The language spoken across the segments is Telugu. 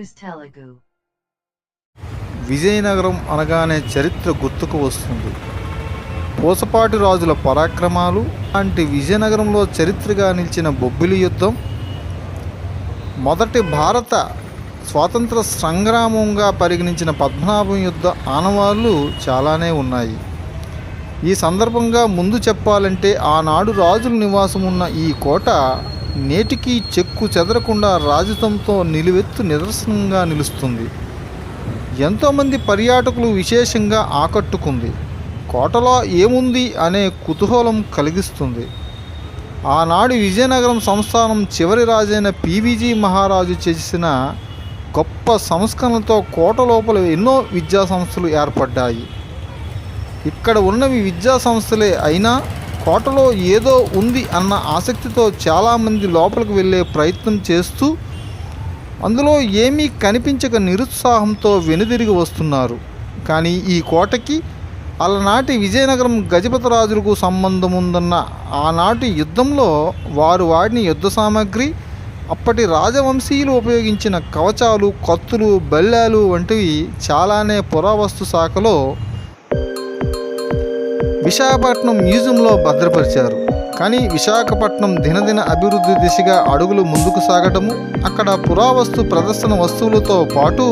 న్యూస్ తెలుగు విజయనగరం అనగానే చరిత్ర గుర్తుకు వస్తుంది. పూసపాటి రాజుల పరాక్రమాలు లాంటి విజయనగరంలో చరిత్రగా నిలిచిన బొబ్బిలి యుద్ధం మొదటి భారత స్వాతంత్ర సంగ్రామంగా పరిగణించిన పద్మనాభం యుద్ధ ఆనవాళ్ళు చాలానే ఉన్నాయి. ఈ సందర్భంగా ముందు చెప్పాలంటే ఆనాడు రాజుల నివాసం ఉన్న ఈ కోట నేటికి చెక్కు చెదరకుండా రాజతంతో నిలువెత్తు నిదర్శనంగా నిలుస్తుంది. ఎంతోమంది పర్యాటకులు విశేషంగా ఆకట్టుకుంది. కోటలో ఏముంది అనే కుతూహలం కలిగిస్తుంది. ఆనాడు విజయనగరం సంస్థానం చివరి రాజైన పీవీజీ మహారాజు చేసిన గొప్ప సంస్కరణలతో కోట లోపల ఎన్నో విద్యా సంస్థలు ఏర్పడ్డాయి. ఇక్కడ ఉన్నవి విద్యా సంస్థలే అయినా కోటలో ఏదో ఉంది అన్న ఆసక్తితో చాలామంది లోపలికి వెళ్ళే ప్రయత్నం చేస్తూ అందులో ఏమీ కనిపించక నిరుత్సాహంతో వెనుదిరిగి వస్తున్నారు. కానీ ఈ కోటకి అలనాటి విజయనగరం గజపతి రాజులకు సంబంధం ఉందన్న ఆనాటి యుద్ధంలో వారు వాడిన యుద్ధ సామాగ్రి అప్పటి రాజవంశీయులు ఉపయోగించిన కవచాలు కత్తులు బల్లాలు వంటివి చాలానే పురావస్తు శాఖలో విశాఖపట్నం మ్యూజియంలో భద్రపరిచారు. కానీ విశాఖపట్నం దినదిన అభివృద్ధి దిశగా అడుగులు ముందుకు సాగటము అక్కడ పురావస్తు ప్రదర్శన వస్తువులతో పాటు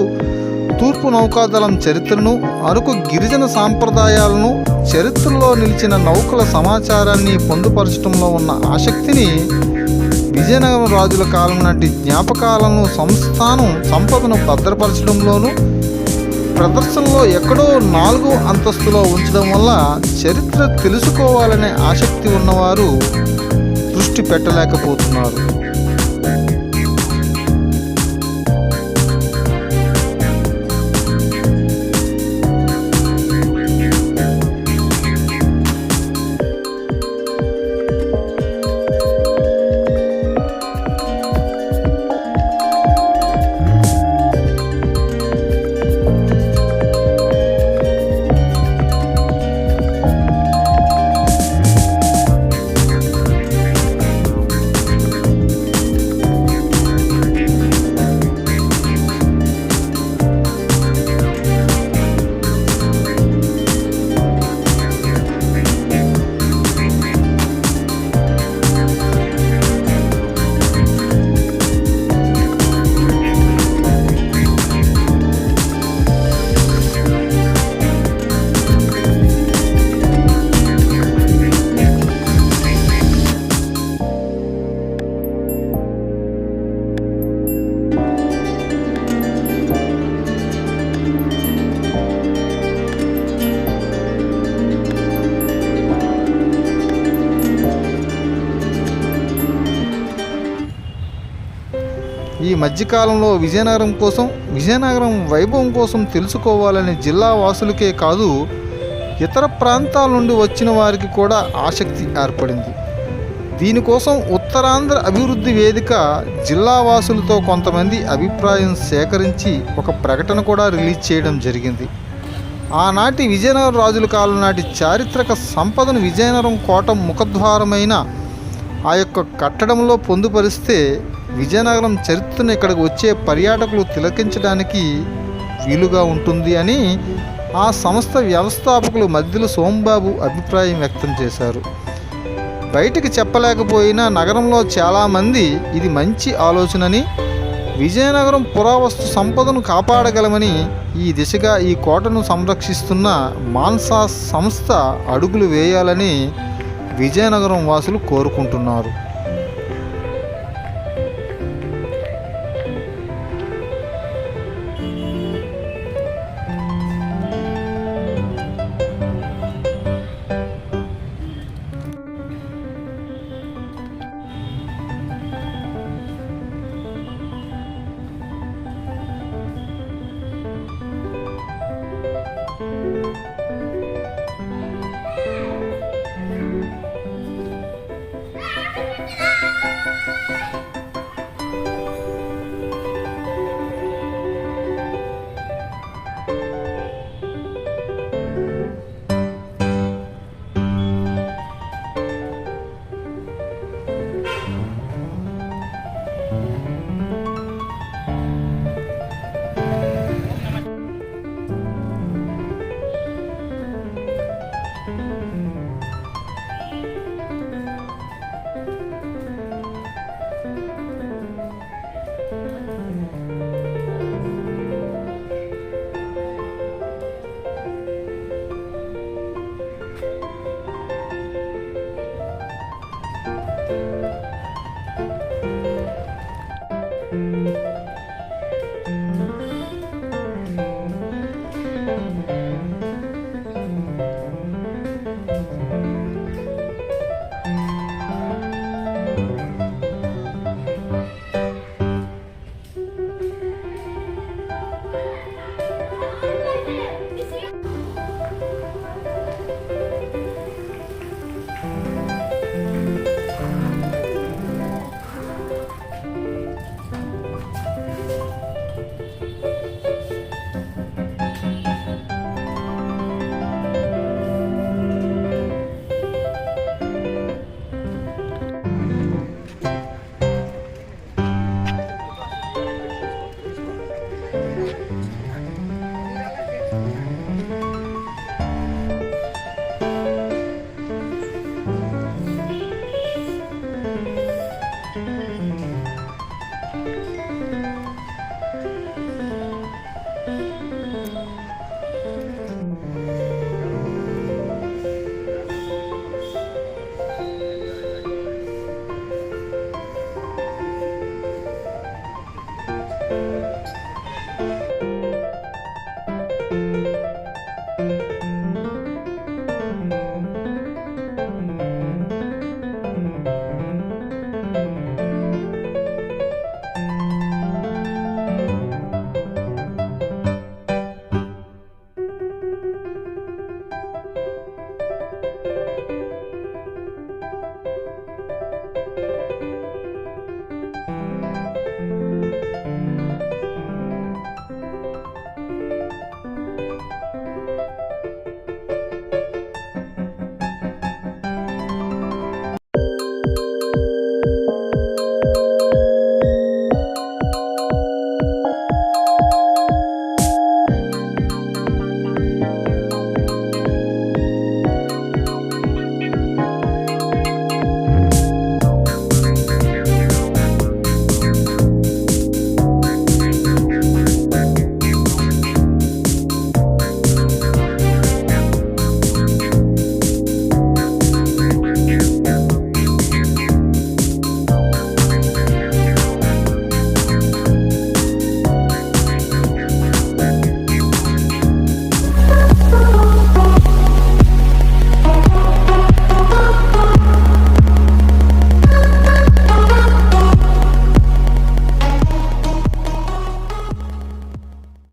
తూర్పు నౌకాదళం చరిత్రను అరకు గిరిజన సాంప్రదాయాలను చరిత్రలో నిలిచిన నౌకల సమాచారాన్ని పొందుపరచడంలో ఉన్న ఆసక్తిని విజయనగరం రాజుల కాలం నాటి జ్ఞాపకాలను సంస్థానం సంపదను భద్రపరచడంలోనూ ప్రదర్శనలో ఎక్కడో నాలుగో అంతస్తులో ఉంచడం వల్ల చరిత్ర తెలుసుకోవాలనే ఆసక్తి ఉన్నవారు దృష్టి పెట్టలేకపోతున్నారు. మధ్యకాలంలో విజయనగరం కోసం విజయనగరం వైభవం కోసం తెలుసుకోవాలని జిల్లా వాసులకే కాదు ఇతర ప్రాంతాల నుండి వచ్చిన వారికి కూడా ఆసక్తి ఏర్పడింది. దీనికోసం ఉత్తరాంధ్ర అభివృద్ధి వేదిక జిల్లా వాసులతో కొంతమంది అభిప్రాయం సేకరించి ఒక ప్రకటన కూడా రిలీజ్ చేయడం జరిగింది. ఆనాటి విజయనగరం రాజుల కాలం నాటి చారిత్రక సంపదను విజయనగరం కోట ముఖద్వారమైన ఆ యొక్క కట్టడంలో పొందుపరిస్తే విజయనగరం చరిత్రను ఇక్కడికి వచ్చే పర్యాటకులు తిలకించడానికి వీలుగా ఉంటుంది అని ఆ సంస్థ వ్యవస్థాపకులు మధ్యలో సోంబాబు అభిప్రాయం వ్యక్తం చేశారు. బయటికి చెప్పలేకపోయినా నగరంలో చాలామంది ఇది మంచి ఆలోచనని విజయనగరం పురావస్తు సంపదను కాపాడగలమని ఈ దిశగా ఈ కోటను సంరక్షిస్తున్న మాన్సా సంస్థ అడుగులు వేయాలని విజయనగరం వాసులు కోరుకుంటున్నారు.